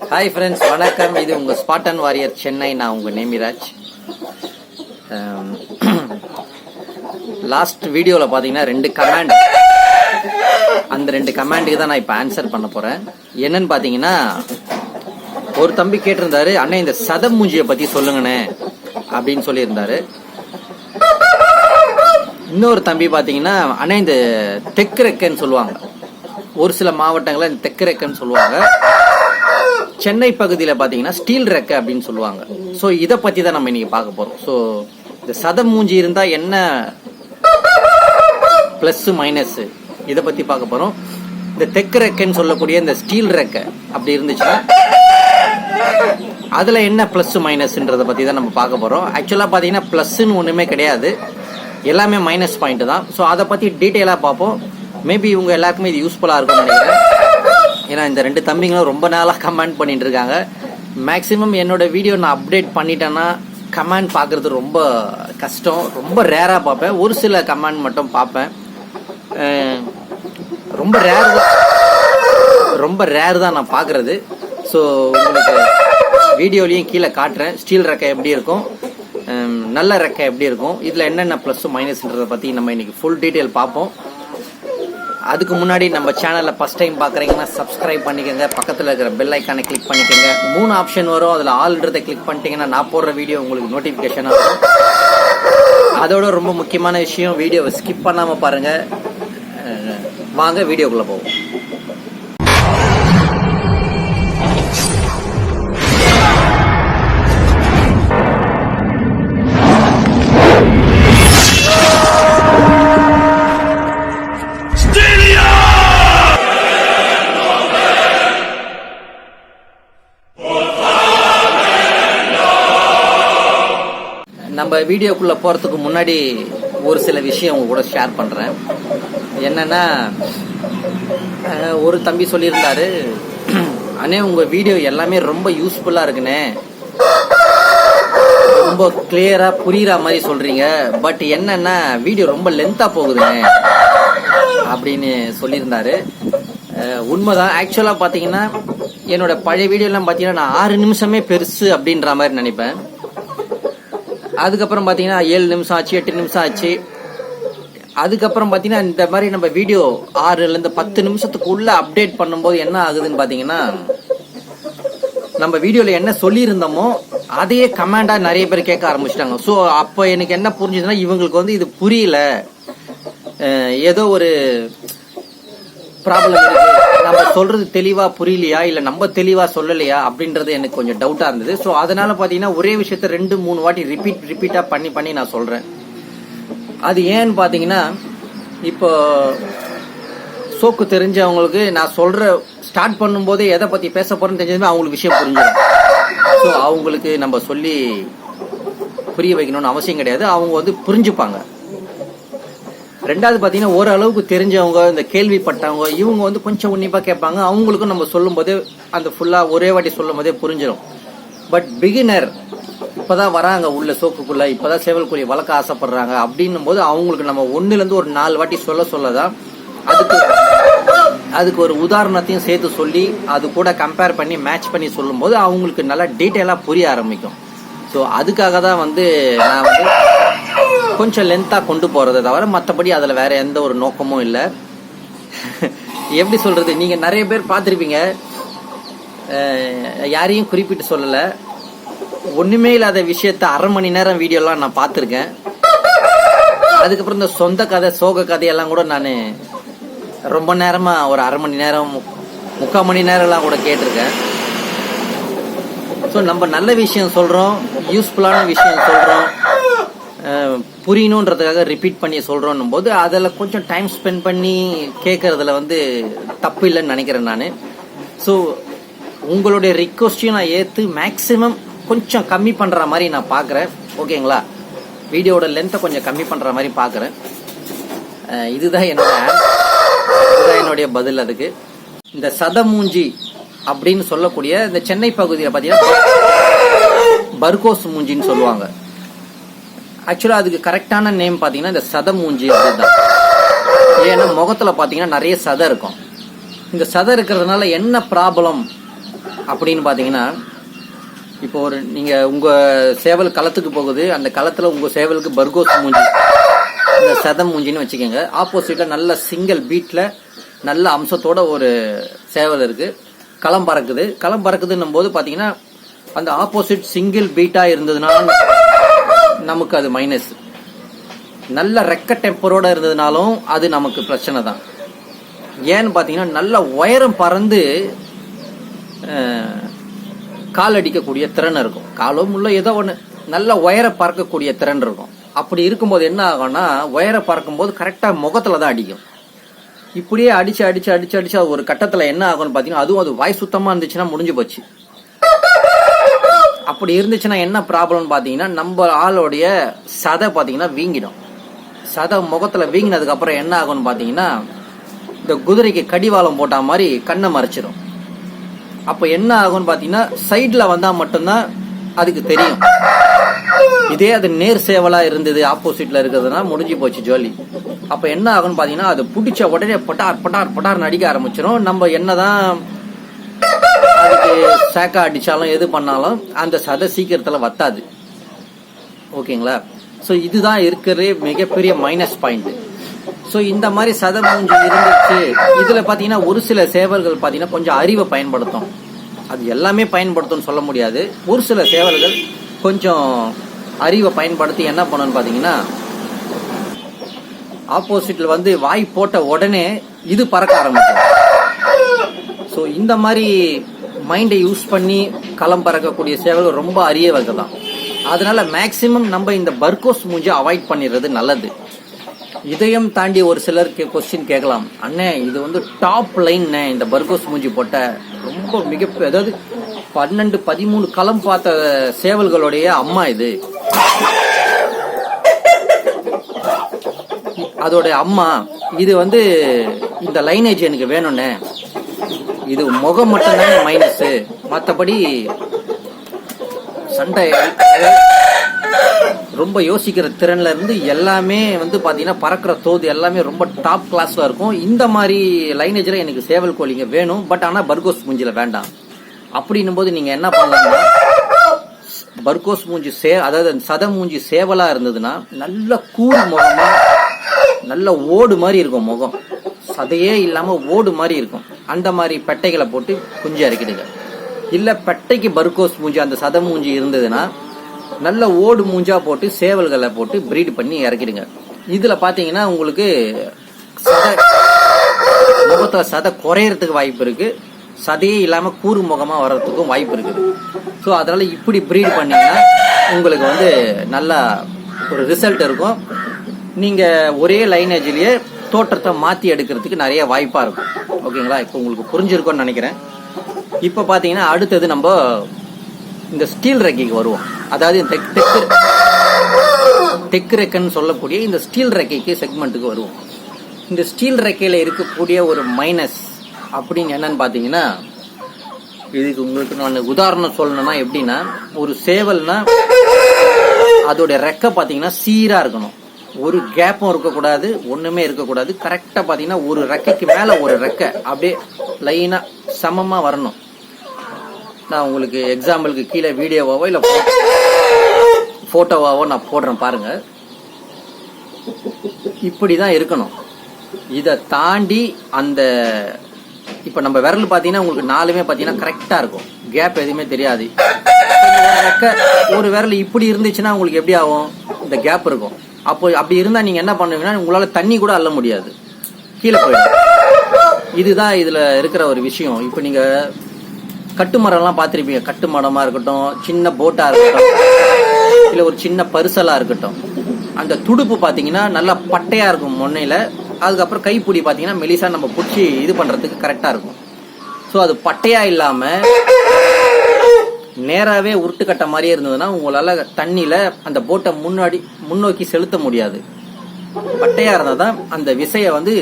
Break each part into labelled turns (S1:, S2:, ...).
S1: Hi friends வணக்கம். இது உங்கள் ஸ்பாட்டன் வாரியர் சென்னை நான் உங்கள் நேமிராஜ். Um, லாஸ்ட் வீடியோவில் பார்த்தீங்கன்னா ரெண்டு கமாண்ட் அந்த ரெண்டு கமாண்டுக்கு தான் நான் இப்போ ஆன்சர் பண்ண போகிறேன் என்னன்னு பார்த்தீங்கன்னா ஒரு தம்பி கேட்டிருந்தாரு அண்ணே இந்த சதம் மூஞ்சியை பற்றி சொல்லுங்கண்ணே அப்படின்னு சொல்லியிருந்தாரு. இன்னொரு தம்பி பார்த்தீங்கன்னா அண்ணே இந்த தெக்கு ரெக்கைன்னு சொல்லுவாங்க. ஒரு சில மாவட்டங்களில் இந்த தெக்கு ரெக்கைன்னு சொல்லுவாங்க. சென்னை பகுதியில் பார்த்தீங்கன்னா ஸ்டீல் ரெக்கை அப்படின்னு சொல்லுவாங்க. ஸோ இதை பற்றி தான் நம்ம இன்னைக்கு பார்க்க போகிறோம் ஸோ இந்த சதம் மூஞ்சி இருந்தால் என்ன ப்ளஸ்ஸு மைனஸ்ஸு இதை பற்றி பார்க்க போகிறோம் இந்த தெக்கு ரெக்கைன்னு சொல்லக்கூடிய இந்த ஸ்டீல் ரெக்கை அப்படி இருந்துச்சுன்னா அதில் என்ன ப்ளஸ்ஸு மைனஸ்ன்றதை பற்றி தான் நம்ம பார்க்க போகிறோம் ஆக்சுவலாக பார்த்தீங்கன்னா ப்ளஸ்ஸுன்னு ஒன்றுமே கிடையாது. எல்லாமே மைனஸ் பாயிண்ட் தான். ஸோ அதை பற்றி டீட்டெயிலாக பார்ப்போம். மேபி இவங்க எல்லாருக்குமே இது யூஸ்ஃபுல்லாக இருக்கும்னு நினைக்கிறேன். ஏன்னா இந்த ரெண்டு தம்பிங்களும் ரொம்ப நாளாக கமெண்ட் பண்ணிட்டு இருக்காங்க மேக்ஸிமம் என்னோட வீடியோ நான் அப்டேட் பண்ணிட்டேன்னா கமெண்ட் பார்க்குறது ரொம்ப கஷ்டம். ரொம்ப ரேராக பார்ப்பேன். ஒரு சில கமெண்ட் மட்டும் பார்ப்பேன். ரொம்ப ரேர் ரொம்ப ரேர் தான் நான் பார்க்குறது. ஸோ உங்களுக்கு வீடியோலையும் கீழே காட்டுறேன். ஸ்டீல் ரெக்கை எப்படி இருக்கும்? நல்ல ரெக்கை எப்படி இருக்கும்? இதில் என்னென்ன ப்ளஸ்ஸும் மைனஸ்ன்றதை பற்றி நம்ம இன்றைக்கி ஃபுல் டீட்டெயில் பார்ப்போம். அதுக்கு முன்னாடி நம்ம சேனலை ஃபஸ்ட் டைம் பார்க்குறீங்கன்னா சப்ஸ்கிரைப் பண்ணிக்கோங்க. பக்கத்தில் இருக்கிற பெல் ஐக்கானை கிளிக் பண்ணிக்கோங்க. மூணு ஆப்ஷன் வரும். அதில் ஆல்ன்றதை கிளிக் பண்ணிட்டீங்கன்னா நான் போடுற வீடியோ உங்களுக்கு நோட்டிஃபிகேஷனாக வரும். அதோட ரொம்ப முக்கியமான விஷயம் வீடியோவை ஸ்கிப் பண்ணாமல் பாருங்கள் வாங்க வீடியோக்குள்ளே போவோம். நம்ம வீடியோக்குள்ள போறதுக்கு முன்னாடி ஒரு சில விஷயம் உங்க கூட ஷேர் பண்றேன். என்னன்னா ஒரு தம்பி சொல்லியிருந்தாரு அண்ணே உங்க வீடியோ எல்லாமே ரொம்ப யூஸ்ஃபுல்லா இருக்குண்ணே. ரொம்ப கிளியரா புரியுற மாதிரி சொல்றீங்க. பட் என்னன்னா வீடியோ ரொம்ப லென்த்தா போகுதுண்ணே. அப்படின்னு சொல்லியிருந்தாரு. உண்மைதான். ஆக்சுவலா பாத்தீங்கன்னா என்னோட பழைய வீடியோலாம் பாத்தீங்கன்னா நான் ஆறு நிமிஷமே பெருசு அப்படின்ற மாதிரி நினைப்பேன். அதுக்கப்புறம் பார்த்தீங்கன்னா ஏழு நிமிஷம் ஆச்சு எட்டு நிமிஷம் ஆச்சு. அதுக்கப்புறம் பார்த்தீங்கன்னா இந்த மாதிரி நம்ம வீடியோ ஆறுலேருந்து பத்து நிமிஷத்துக்குள்ளே அப்டேட் பண்ணும்போது என்ன ஆகுதுன்னு பார்த்தீங்கன்னா நம்ம வீடியோவில் என்ன சொல்லியிருந்தோமோ அதையே கமெண்டாக நிறைய பேர் கேட்க ஆரம்பிச்சிட்டாங்க. ஸோ அப்போ எனக்கு என்ன புரிஞ்சுதுன்னா இவங்களுக்கு வந்து இது புரியல. ஏதோ ஒரு ப்ராப்ளம் இருக்கு. நம்ம சொல்றது தெளிவா புரியலையா? இல்ல நம்ம தெளிவா சொல்லலையா? அப்படின்றது எனக்கு கொஞ்சம் டவுட்டா இருந்தது. ஸோ அதனால பாத்தீங்கன்னா ஒரே விஷயத்த ரெண்டு மூணு வாட்டி ரிப்பீட் ரிப்பீட்டா பண்ணி பண்ணி நான் சொல்றேன். அது ஏன்னு பாத்தீங்கன்னா இப்போ சோக்கு தெரிஞ்சவங்களுக்கு நான் சொல்ற ஸ்டார்ட் பண்ணும்போதே எதை பத்தி பேச போறேன்னு தெரிஞ்சதுமே அவங்களுக்கு விஷயம் புரிஞ்சிடும். ஸோ அவங்களுக்கு நம்ம சொல்லி புரிய வைக்கணும்னு அவசியம் கிடையாது. அவங்க வந்து புரிஞ்சுப்பாங்க. ரெண்டாவது பார்த்தீங்கன்னா ஓரளவுக்கு தெரிஞ்சவங்க இந்த கேள்விப்பட்டவங்க இவங்க வந்து கொஞ்சம் உன்னிப்பாக கேட்பாங்க. அவங்களுக்கும் நம்ம சொல்லும்போதே அந்த ஃபுல்லாக ஒரே வாட்டி சொல்லும் போதே புரிஞ்சிடும் பட் பிகினர் இப்போ தான் வராங்க உள்ள சோக்குக்குள்ள இப்போதான் சேவல் கோழி வளர்க்க ஆசைப்படுறாங்க அப்படின்னும் போது அவங்களுக்கு நம்ம ஒன்றுலேருந்து ஒரு நாலு வாட்டி சொல்ல சொல்ல தான் அதுக்கு அதுக்கு ஒரு உதாரணத்தையும் சேர்த்து சொல்லி அது கூட கம்பேர் பண்ணி மேட்ச் பண்ணி சொல்லும்போது அவங்களுக்கு நல்லா டீட்டெயிலாக புரிய ஆரம்பிக்கும். ஸோ அதுக்காக தான் வந்து நான் வந்து கொஞ்சம் லென்த்தாக கொண்டு போகிறத தவிர மற்றபடி அதில் வேற எந்த ஒரு நோக்கமும் இல்லை. எப்படி சொல்கிறது நீங்கள் நிறைய பேர் பார்த்துருப்பீங்க. யாரையும் குறிப்பிட்டு சொல்லலை. ஒன்றுமே இல்லாத விஷயத்த அரை மணி நேரம் வீடியோலாம் நான் பார்த்துருக்கேன். அதுக்கப்புறம் இந்த சொந்த கதை சோக கதையெல்லாம் கூட நான் ரொம்ப நேரமாக ஒரு அரை மணி நேரம் முக்கால் மணி நேரம்லாம் கூட கேட்டிருக்கேன். ஸோ நம்ம நல்ல விஷயம் சொல்கிறோம் யூஸ்ஃபுல்லான விஷயம் சொல்கிறோம் புரியணுன்றதுக்காக ரிப்பீட் பண்ணி சொல்கிறோன்னும் போது அதில் கொஞ்சம் டைம் ஸ்பெண்ட் பண்ணி கேட்குறதுல வந்து தப்பு இல்லைன்னு நினைக்கிறேன் நான். ஸோ உங்களுடைய ரிக்வஸ்ட்டையும் நான் ஏற்று மேக்ஸிமம் கொஞ்சம் கம்மி பண்ணுற மாதிரி நான் பார்க்குறேன் ஓகேங்களா வீடியோட லென்த்தை கொஞ்சம் கம்மி பண்ணுற மாதிரி பார்க்குறேன் இதுதான் என்னோட இதுதான் என்னுடைய பதில் அதுக்கு. இந்த சதமூஞ்சி அப்படின்னு சொல்லக்கூடிய இந்த சென்னை பகுதியில் பார்த்தீங்கன்னா பர்கோஸ் மூஞ்சின்னு சொல்லுவாங்க. ஆக்சுவலாக அதுக்கு கரெக்டான நேம் பார்த்தீங்கன்னா இந்த சத மூஞ்சி அப்படிதான். ஏன்னா முகத்தில் பார்த்தீங்கன்னா நிறைய சதை இருக்கும். இந்த சதை இருக்கிறதுனால என்ன ப்ராப்ளம் அப்படின்னு பார்த்தீங்கன்னா இப்போ ஒரு நீங்கள் உங்கள் சேவல் களத்துக்கு போகுது அந்த களத்தில் உங்கள் சேவலுக்கு பர்கோஸ் மூஞ்சி. இந்த சதம் மூஞ்சின்னு வச்சுக்கோங்க. ஆப்போசிட்டில் நல்ல சிங்கிள் பீட்டில் நல்ல அம்சத்தோட ஒரு சேவல் இருக்குது களம் பறக்குது. களம் பறக்குதுன்னும் போது பார்த்தீங்கன்னா அந்த ஆப்போசிட் சிங்கிள் பீட்டாக இருந்ததுனால நமக்கு அது மைனஸ் நல்ல ரெக்க டெம்பரோட இருந்ததுனாலும் அது நமக்கு பிரச்சனை தான். ஏன்னு பார்த்தீங்கன்னா நல்ல உயரம் பறந்து கால் அடிக்கக்கூடிய திறன் இருக்கும். காலும் முள்ள ஏதோ ஒன்று நல்ல உயர பறக்கக்கூடிய திறன் இருக்கும். அப்படி இருக்கும்போது என்ன ஆகும்னா உயர பறக்கும்போது கரெக்டாக முகத்தில் தான் அடிக்கும். இப்படியே அடிச்சு அடிச்சு அடிச்சு அடிச்சு அது ஒரு கட்டத்தில் என்ன ஆகும்னு பார்த்தீங்கன்னா அதுவும் அது வாய் சுத்தமாக இருந்துச்சுன்னா முடிஞ்சு போச்சு. அப்படி இருந்துச்சுன்னா என்ன ப்ராப்ளம்னு பார்த்தீங்கன்னா நம்ம ஆளுடைய சதை பார்த்தீங்கன்னா வீங்கிடும். சதை முகத்தில் வீங்கினதுக்கப்புறம் என்ன ஆகும்னு பார்த்தீங்கன்னா இந்த குதிரைக்கு கடிவாளம் போட்ட மாதிரி கண்ணை மறைச்சிடும் அப்போ என்ன ஆகும்னு பார்த்தீங்கன்னா சைடில் வந்தால் மட்டும்தான் அதுக்கு தெரியும். இதே அது நேர் சேவலாக இருந்தது ஆப்போசிட்டில் இருக்கிறதுனா முடிஞ்சு போச்சு ஜோலி. அப்போ என்ன ஆகும்னு பார்த்தீங்கன்னா அது பிடிச்ச உடனே பட்டார் பட்டார் பட்டார் நடிக்க ஆரம்பிச்சிடும் நம்ம என்னதான் அதுக்கு சேக்கா அடித்தாலும் எது பண்ணாலும் அந்த சதை சீக்கிரத்தில் வத்தாது. ஓகேங்களா? ஸோ இதுதான் இருக்கிறதே மிகப்பெரிய மைனஸ் பாயிண்ட் ஸோ இந்த மாதிரி சதை மூஞ்சி இருந்துச்சு. இதில் பார்த்தீங்கன்னா ஒரு சில சேவல்கள் பார்த்தீங்கன்னா கொஞ்சம் அறிவை பயன்படுத்தும். அது எல்லாமே பயன்படுத்தும்னு சொல்ல முடியாது. ஒரு சில சேவல்கள் கொஞ்சம் அறிவை பயன்படுத்தி என்ன பண்ணணும்னு பார்த்தீங்கன்னா ஆப்போசிட்டில் வந்து வாய் போட்ட உடனே இது பறக்க ஆரம்பிக்கும். ஸோ இந்த மாதிரி மைண்டை யூஸ் பண்ணி களம் பறக்கக்கூடிய சேவல்கள் ரொம்ப அரிய வகை தான். அதனால மேக்சிமம் நம்ம இந்த பர்கோஸ் மூஞ்சி அவாய்ட் பண்ணிடுறது நல்லது. இதயம் தாண்டி ஒரு சிலர் கொஸ்டின் கேட்கலாம். அண்ணே இது வந்து டாப் லைன் இந்த பர்கோஸ் மூஞ்சி போட்ட ரொம்ப மிக அதாவது பன்னெண்டு பதிமூணு களம் பார்த்த சேவல்களுடைய அம்மா இது. அதோட அம்மா இது வந்து இந்த லைனேஜ் எனக்கு வேணும்னே இது முகம் மட்டும்தான் மைனஸ் மற்றபடி சண்டை ரொம்ப யோசிக்கிற திறன்ல இருந்து எல்லாமே வந்து பார்த்தீங்கன்னா பறக்கிற தோது எல்லாமே ரொம்ப டாப் கிளாஸ்ல இருக்கும். இந்த மாதிரி லைனேஜில் எனக்கு சேவல் கோழிங்க வேணும். பட் ஆனால் பர்கோஸ் மூஞ்சில வேண்டாம். அப்படின்னும் போது நீங்க என்ன பண்ணலாம்னா பர்கோஸ் மூஞ்சி சே அதாவது சத மூஞ்சி சேவலா இருந்ததுன்னா நல்ல கூல் முகமா நல்ல ஓடு மாதிரி இருக்கும் முகம். சதையே இல்லாமல் ஓடு மாதிரி இருக்கும். அந்த மாதிரி பெட்டைகளை போட்டு குஞ்சு இறக்கிடுங்க இல்லை பெட்டைக்கு பர்கோஸ் மூஞ்சி அந்த சத மூஞ்சி இருந்ததுன்னா நல்ல ஓடு மூஞ்சா போட்டு சேவல்களை போட்டு பிரீட் பண்ணி இறக்கிடுங்க. இதில் பார்த்தீங்கன்னா உங்களுக்கு சத முகத்தில் சதை குறையறதுக்கு வாய்ப்பு இருக்குது சதையே இல்லாமல் கூறு முகமாக வர்றதுக்கும் வாய்ப்பு இருக்குது. ஸோ அதனால் இப்படி ப்ரீட் பண்ணீங்கன்னா உங்களுக்கு வந்து நல்லா ஒரு ரிசல்ட் இருக்கும். நீங்கள் ஒரே லைனேஜ்லேயே தோற்றத்தை மாற்றி எடுக்கிறதுக்கு நிறைய வாய்ப்பாக இருக்கும். ஓகேங்களா? இப்போ உங்களுக்கு புரிஞ்சிருக்கும்னு நினைக்கிறேன். இப்போ பார்த்தீங்கன்னா அடுத்தது நம்ம இந்த ஸ்டீல் ரெக்கைக்கு வருவோம். அதாவது இந்த தெக் தெக்கு தெக்கு ரெக்கைன்னு சொல்லக்கூடிய இந்த ஸ்டீல் ரெக்கைக்கு செக்மெண்ட்டுக்கு வருவோம். இந்த ஸ்டீல் ரெக்கையில் இருக்கக்கூடிய ஒரு மைனஸ் அப்படின்னு என்னன்னு பார்த்தீங்கன்னா இதுக்கு உங்களுக்கு நான் உதாரணம் சொல்லணும்னா எப்படின்னா ஒரு சேவல்னா அதோடைய ரெக்கை பார்த்தீங்கன்னா சீராக இருக்கணும். ஒரு கேப்பும் இருக்கக்கூடாது ஒன்றுமே இருக்கக்கூடாது. கரெக்டாக பார்த்தீங்கன்னா ஒரு ரெக்கைக்கு மேலே ஒரு ரெக்கை. அப்படியே லைனாக சமமாக வரணும். நான் உங்களுக்கு எக்ஸாம்பிளுக்கு கீழே வீடியோவாவோ இல்லை ஃபோட்டோவாவோ நான் போடுறேன் பாருங்கள் இப்படி தான் இருக்கணும். இதை தாண்டி அந்த இப்போ நம்ம விரல் பார்த்தீங்கன்னா உங்களுக்கு நாலுமே பார்த்தீங்கன்னா கரெக்டாக இருக்கும். கேப் எதுவுமே தெரியாது. ரெக்க- ஒரு விரல் இப்படி இருந்துச்சுன்னா உங்களுக்கு எப்படி ஆகும்? இந்த கேப் இருக்கும். அப்போ அப்படி இருந்தா நீங்க என்ன பண்ணுவீங்கன்னா உங்களால தண்ணி கூட அள்ள முடியாது. கீழே போயிடும் இதுதான் இதுல இருக்கிற ஒரு விஷயம். இப்போ நீங்க கட்டுமரம்லாம் பார்த்திருப்பீங்க. கட்டுமரமா இருக்கட்டும் சின்ன போட்டா இருக்கட்டும் இல்ல ஒரு சின்ன பரிசலா இருக்கட்டும். அந்த துடுப்பு பாத்தீங்கன்னா நல்லா பட்டையா இருக்கும் முன்னையில். அதுக்கப்புறம் கைப்பிடி பாத்தீங்கன்னா மெலிசா நம்ம பிடிச்சி இது பண்றதுக்கு கரெக்டா இருக்கும். ஸோ அது பட்டையா இல்லாம நேராகவே உருட்டுக்கட்ட மாதிரியே இருந்ததுன்னா உங்களால் தண்ணியில் அந்த போட்டை முன்னாடி முன்னோக்கி செலுத்த முடியாது. பட்டையாக இருந்தால் தான் அந்த விசையை வந்து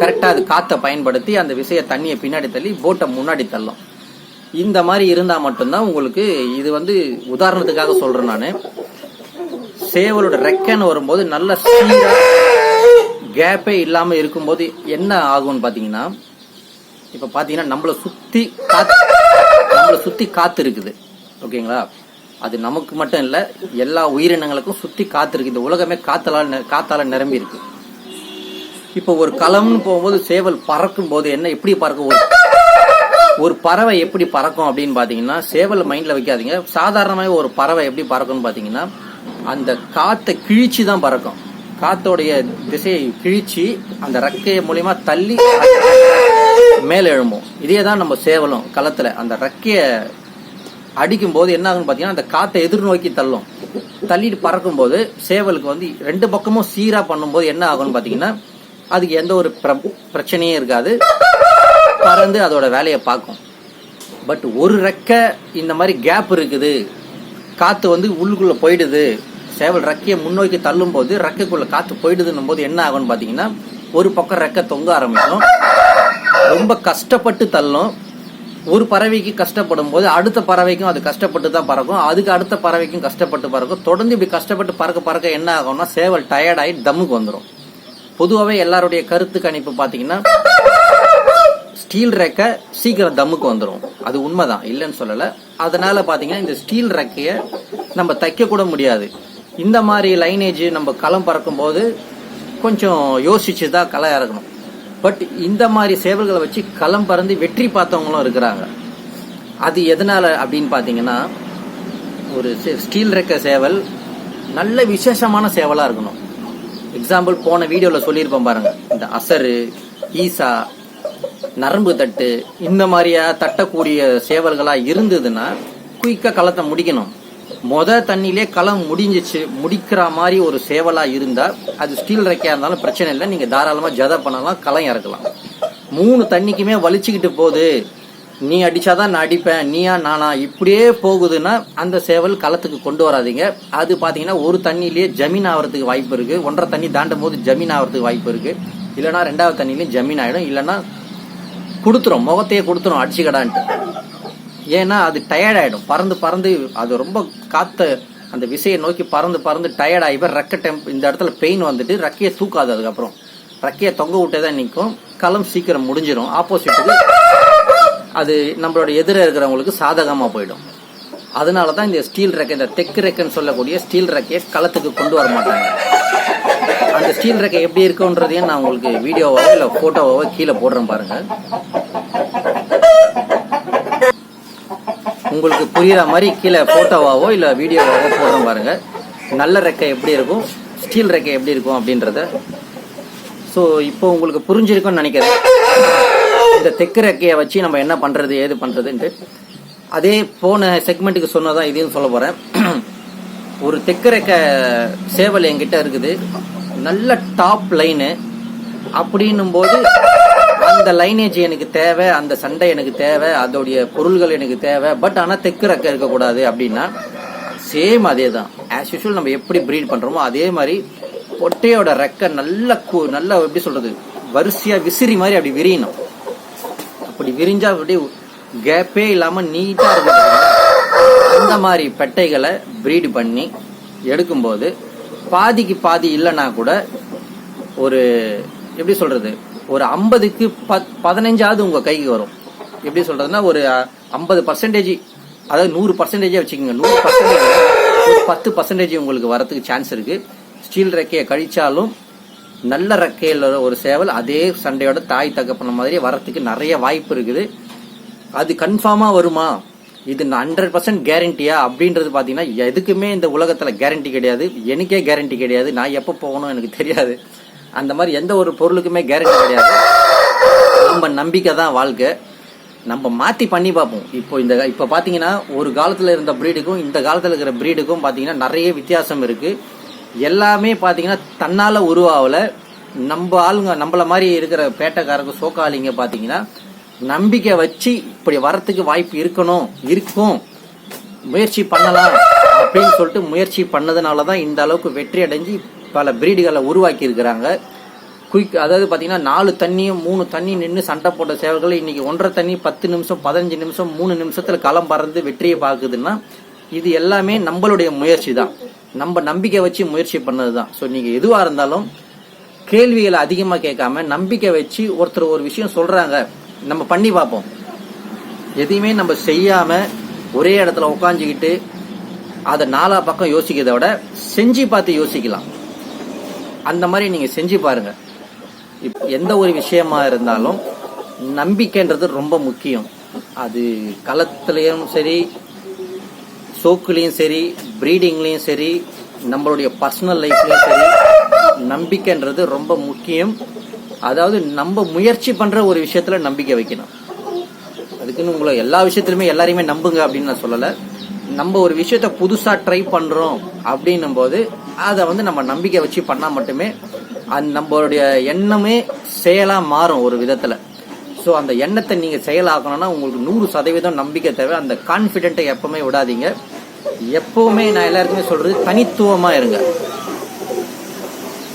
S1: கரெக்டாக அது காற்றை பயன்படுத்தி அந்த விசையை தண்ணியை பின்னாடி தள்ளி போட்டை முன்னாடி தள்ளும். இந்த மாதிரி இருந்தால் மட்டும்தான் உங்களுக்கு இது வந்து உதாரணத்துக்காக சொல்கிறேன் நான். சேவலோட ரெக்கன்னு வரும்போது நல்ல சீரா கேப்பே இல்லாமல் இருக்கும்போது என்ன ஆகும்னு பார்த்தீங்கன்னா இப்போ பார்த்தீங்கன்னா நம்மளை சுற்றி காத்து நம்மளை சுற்றி காற்று இருக்குது. ஓகேங்களா? அது நமக்கு மட்டும் இல்லை எல்லா உயிரினங்களுக்கும் சுற்றி காற்று இருக்குது இந்த உலகமே காத்தலால் நி- காத்தால நிரம்பி இருக்கு. இப்போ ஒரு களம்னு போகும்போது சேவல் பறக்கும் போது என்ன எப்படி பறக்கும்? ஒரு ஒரு பறவை எப்படி பறக்கும் அப்படின்னு பார்த்தீங்கன்னா சேவல் மைண்டில் வைக்காதீங்க. சாதாரணமாக ஒரு பறவை எப்படி பறக்கும்னு பார்த்தீங்கன்னா அந்த காற்றை கிழிச்சு தான் பறக்கும். காத்தோடைய திசையை கிழிச்சு அந்த ரெக்கைய மூலியமா தள்ளி மேலே எழும்பும். இதே தான் நம்ம சேவலும் களத்தில் அந்த ரெக்கையை அடிக்கும் போது என்ன ஆகுன்னு பார்த்தீங்கன்னா அந்த காற்றை எதிர்நோக்கி தள்ளும். தள்ளிட்டு பறக்கும் போது சேவலுக்கு வந்து ரெண்டு பக்கமும் சீராக பண்ணும்போது என்ன ஆகும்னு பார்த்தீங்கன்னா அதுக்கு எந்த ஒரு பிர- பிரச்சனையும் இருக்காது. பறந்து அதோட வேலையை பார்க்கும். பட் ஒரு ரெக்கை இந்த மாதிரி கேப் இருக்குது. காற்று வந்து உள்ளுக்குள்ளே போயிடுது. சேவல் ரெக்கையை முன்னோக்கி தள்ளும் போது ரெக்கைக்குள்ளே காற்று போயிடுதுன்னும் போது என்ன ஆகும்னு பார்த்தீங்கன்னா ஒரு பக்கம் ரெக்கை தொங்க ஆரம்பிக்கும். ரொம்ப கஷ்டப்பட்டு தள்ளும். ஒரு பறவைக்கு கஷ்டப்படும் போது அடுத்த பறவைக்கும் அது கஷ்டப்பட்டு தான் பறக்கும். அதுக்கு அடுத்த பறவைக்கும் கஷ்டப்பட்டு பறக்கும். தொடர்ந்து இப்படி கஷ்டப்பட்டு பறக்க பறக்க என்ன ஆகும்னா சேவல் டயர்டாகி தம்முக்கு வந்துடும் பொதுவாகவே எல்லாருடைய கருத்து கணிப்பு பார்த்தீங்கன்னா ஸ்டீல் ரெக்கை சீக்கிரம் தம்முக்கு வந்துடும் அது உண்மைதான் இல்லைன்னு சொல்லலை. அதனால பார்த்தீங்கன்னா இந்த ஸ்டீல் ரெக்கையை நம்ம தைக்கக்கூட முடியாது. இந்த மாதிரி லைனேஜ் நம்ம களம் பறக்கும் போது கொஞ்சம் யோசிச்சு தான் களை இறக்கணும் பட் இந்த மாதிரி சேவல்களை வச்சு களம் பறந்து வெற்றி பார்த்தவங்களும் இருக்கிறாங்க. அது எதனால் அப்படின்னு பார்த்தீங்கன்னா ஒரு சே- ஸ்டீல் ரெக்க சேவல் நல்ல விசேஷமான சேவலாக இருக்கணும். எக்ஸாம்பிள் போன வீடியோவில் சொல்லியிருப்பேன் பாருங்கள் இந்த அசரு ஈசா நரம்பு தட்டு இந்த மாதிரியா தட்டக்கூடிய சேவல்களாக இருந்ததுன்னா குயிக்காக களத்தை முடிக்கணும். மொத தண்ணியிலே களம் முடிஞ்சிச்சு முடிக்கிற மாதிரி ஒரு சேவலா இருந்தா அது ஸ்டீல் ரெக்கையா இருந்தாலும் பிரச்சனை இல்லை. நீங்க தாராளமா ஜத பண்ணலாம் களம் இறக்கலாம். மூணு தண்ணிக்குமே வலிச்சுக்கிட்டு போகுது. நீ அடிச்சாதான் நான் அடிப்பேன் நீயா நானா? இப்படியே போகுதுன்னா அந்த சேவல் களத்துக்கு கொண்டு வராதீங்க. அது பாத்தீங்கன்னா ஒரு தண்ணியிலேயே ஜமீன் ஆகிறதுக்கு வாய்ப்பு இருக்கு. ஒன்றரை தண்ணி தாண்டும் போது ஜமீன் ஆகிறதுக்கு வாய்ப்பு இருக்கு. இல்லைன்னா ரெண்டாவது தண்ணியிலையும் ஜமீன் ஆயிடும். இல்லைன்னா கொடுத்துரும் முகத்தையே கொடுத்துரும் அடிச்சுக்கடான்ட்டு. ஏன்னா அது டயர்ட் பறந்து பறந்து அது ரொம்ப காற்ற அந்த விசையை நோக்கி பறந்து பறந்து டயர்ட் ஆகி போய் ரெக்க டெம்ப் இந்த இடத்துல பெயின் வந்துட்டு ரெக்கையை தூக்காது அதுக்கப்புறம். ரெக்கையை தொங்க விட்டே தான் நிற்கும். களம் சீக்கிரம் முடிஞ்சிடும் ஆப்போசிட்டுக்கு அது நம்மளோட எதிர இருக்கிறவங்களுக்கு சாதகமாக போயிடும். அதனால தான் இந்த ஸ்டீல் ரெக்கை இந்த தெக்கு ரெக்கைன்னு சொல்லக்கூடிய ஸ்டீல் ரெக்கையை களத்துக்கு கொண்டு வர மாட்டாங்க. அந்த ஸ்டீல் ரெக்கை எப்படி இருக்குன்றதையும் நான் உங்களுக்கு வீடியோவோ இல்லை ஃபோட்டோவோ கீழே போடுறேன் பாருங்கள் உங்களுக்கு புரிகிற மாதிரி கீழே போட்டோவாவோ இல்லை வீடியோவாவோ போடுறேன் பாருங்க. நல்ல ரெக்கை எப்படி இருக்கும்? ஸ்டீல் ரெக்கை எப்படி இருக்கும் அப்படின்றத. ஸோ இப்போ உங்களுக்கு புரிஞ்சிருக்கும்னு நினைக்கிறேன். இந்த தெக்கு ரெக்கையை வச்சு நம்ம என்ன பண்ணுறது ஏது பண்ணுறதுன்ட்டு அதே போன செக்மெண்ட்டுக்கு சொன்னதான் இதையும் சொல்ல போகிறேன் ஒரு தெக்கு ரெக்கை சேவல் என்கிட்ட இருக்குது. நல்ல டாப் லைனு அப்படின்னும் போது அந்த லைனேஜ் எனக்கு தேவை அந்த சண்டை எனக்கு தேவை அதோடைய பொருள்கள் எனக்கு தேவை. பட் ஆனால் தெக்கு ரெக்கை இருக்கக்கூடாது அப்படின்னா சேம் அதே தான் ஆஸ் யூஷுவல் நம்ம எப்படி ப்ரீட் பண்ணுறோமோ அதே மாதிரி பொட்டையோட ரெக்கை நல்ல கு- நல்ல எப்படி சொல்கிறது வரிசையாக விசிறி மாதிரி அப்படி விரியணும். அப்படி விரிஞ்சா அப்படியே கேப்பே இல்லாமல் நீட்டாக இருக்கு அந்த மாதிரி பெட்டைகளை ப்ரீடு பண்ணி எடுக்கும்போது பாதிக்கு பாதி இல்லைன்னா கூட ஒரு எப்படி சொல்றது? ஒரு ஐம்பதுக்கு பத் பதினஞ்சாவது உங்க கைக்கு வரும். எப்படி சொல்றதுன்னா ஒரு ஐம்பது பர்சன்டேஜ் அதாவது நூறு பர்சன்டேஜே வச்சுக்கோங்க. நூறு பர்சன்டேஜ் பத்து பர்சன்டேஜ் உங்களுக்கு வரத்துக்கு சான்ஸ் இருக்கு. ஸ்டீல் ரெக்கையை கழிச்சாலும் நல்ல ரெக்கையில் ஒரு சேவல் அதே சண்டையோட தாய் தகப்பன மாதிரி வரத்துக்கு நிறைய வாய்ப்பு இருக்குது. அது கன்ஃபார்மா வருமா? இது ஹண்ட்ரட் பர்சன்ட் கேரண்டியா அப்படின்றது பார்த்தீங்கன்னா எதுக்குமே இந்த உலகத்தில் கேரண்டி கிடையாது. எனக்கே கேரண்டி கிடையாது. நான் எப்போ போகணும் எனக்கு தெரியாது. அந்த மாதிரி எந்த ஒரு பொருளுக்குமே கேரண்டி கிடையாது. நம்ம நம்பிக்கை தான் வாழ்க்கை. நம்ம மாற்றி பண்ணி பார்ப்போம். இப்போ இந்த இப்போ பார்த்தீங்கன்னா ஒரு காலத்தில் இருந்த ப்ரீடுக்கும் இந்த காலத்தில் இருக்கிற ப்ரீடுக்கும் பார்த்தீங்கன்னா நிறைய வித்தியாசம் இருக்குது எல்லாமே பார்த்தீங்கன்னா தன்னால் உருவாகல. நம்ம ஆளுங்க நம்மள மாதிரி இருக்கிற பேட்டைக்காரங்க சோக்காளிங்க பார்த்தீங்கன்னா நம்பிக்கை வச்சு இப்படி வரத்துக்கு வாய்ப்பு இருக்கணும் இருக்கும். முயற்சி பண்ணலாம் அப்படின்னு சொல்லிட்டு முயற்சி பண்ணதுனால தான் இந்த அளவுக்கு வெற்றி அடைஞ்சு பல பிரீடுகளை உருவாக்கி இருக்கிறாங்க குயிக் அதாவது பார்த்தீங்கன்னா நாலு தண்ணியும் மூணு தண்ணி நின்று சண்டை போட்ட சேவல்கள் இன்றைக்கி ஒன்றரை தண்ணி பத்து நிமிஷம் பதினஞ்சு நிமிஷம் மூணு நிமிஷத்தில் களம் பறந்து வெற்றியை பார்க்குதுன்னா இது எல்லாமே நம்மளுடைய முயற்சி தான் நம்ம நம்பிக்கை வச்சு முயற்சி பண்ணது தான் ஸோ நீங்கள் எதுவாக இருந்தாலும் கேள்விகளை அதிகமாக கேட்காம நம்பிக்கை வச்சு ஒருத்தர் ஒரு விஷயம் சொல்கிறாங்க நம்ம பண்ணி பார்ப்போம். எதையுமே நம்ம செய்யாமல் ஒரே இடத்துல உட்காந்துக்கிட்டு அதை நாலா பக்கம் யோசிக்கிறத விட செஞ்சு பார்த்து யோசிக்கலாம். அந்த மாதிரி நீங்க செஞ்சு பாருங்க. இப்- எந்த ஒரு விஷயமா இருந்தாலும் நம்பிக்கைன்றது ரொம்ப முக்கியம். அது களத்துலேயும் சரி சோக்குலையும் சரி ப்ரீடிங்லேயும் சரி நம்மளுடைய பர்சனல் லைஃப்லையும் சரி நம்பிக்கைன்றது ரொம்ப முக்கியம். அதாவது நம்ம முயற்சி பண்ற ஒரு விஷயத்துல நம்பிக்கை வைக்கணும். அதுக்குன்னு உங்களை எல்லா விஷயத்திலுமே எல்லாரையுமே நம்புங்க அப்படின்னு நான் சொல்லலை. நம்ம ஒரு விஷயத்த புதுசாக ட்ரை பண்ணுறோம் அப்படின்னும் போது அதை வந்து நம்ம நம்பிக்கை வச்சு பண்ணா மட்டுமே அந் நம்மளுடைய எண்ணமே செயலா மாறும் ஒரு விதத்துல. ஸோ அந்த எண்ணத்தை நீங்க செயலாக்கணும்னா உங்களுக்கு நூறு சதவீதம் நம்பிக்கை தேவை. அந்த கான்பிடென்ட்டை எப்பவுமே விடாதீங்க. எப்பவுமே நான் எல்லாருக்குமே சொல்றது தனித்துவமா இருங்க.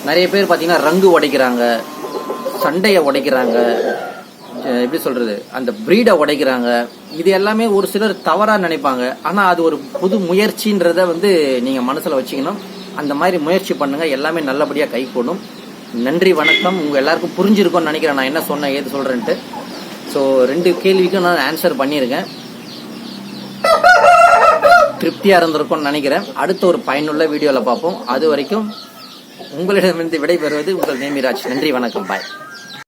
S1: நிறைய பேர் பார்த்தீங்கன்னா ரங்கு உடைக்கிறாங்க சண்டையை உடைக்கிறாங்க எப்படி சொல்றது அந்த பிரீடை உடைக்கிறாங்க. இது எல்லாமே ஒரு சிலர் தவறா நினைப்பாங்க. ஆனா அது ஒரு புது முயற்சின்றத வந்து நீங்க மனசுல வச்சுக்கணும் அந்த மாதிரி முயற்சி பண்ணுங்கள் எல்லாமே நல்லபடியாக கை கூடும். நன்றி வணக்கம். உங்கள் எல்லாருக்கும் புரிஞ்சிருக்கும்னு நினைக்கிறேன். நான் என்ன சொன்னேன் ஏது சொல்கிறேன்ட்டு ஸோ ரெண்டு கேள்விக்கும் நான் ஆன்சர் பண்ணியிருக்கேன். திருப்தியாக இருந்திருக்கும்னு நினைக்கிறேன். அடுத்த ஒரு பயனுள்ள வீடியோவில் பார்ப்போம். அது வரைக்கும் உங்களிடமிருந்து விடைபெறுவது உங்கள் நேமிராஜ். நன்றி வணக்கம். பாய்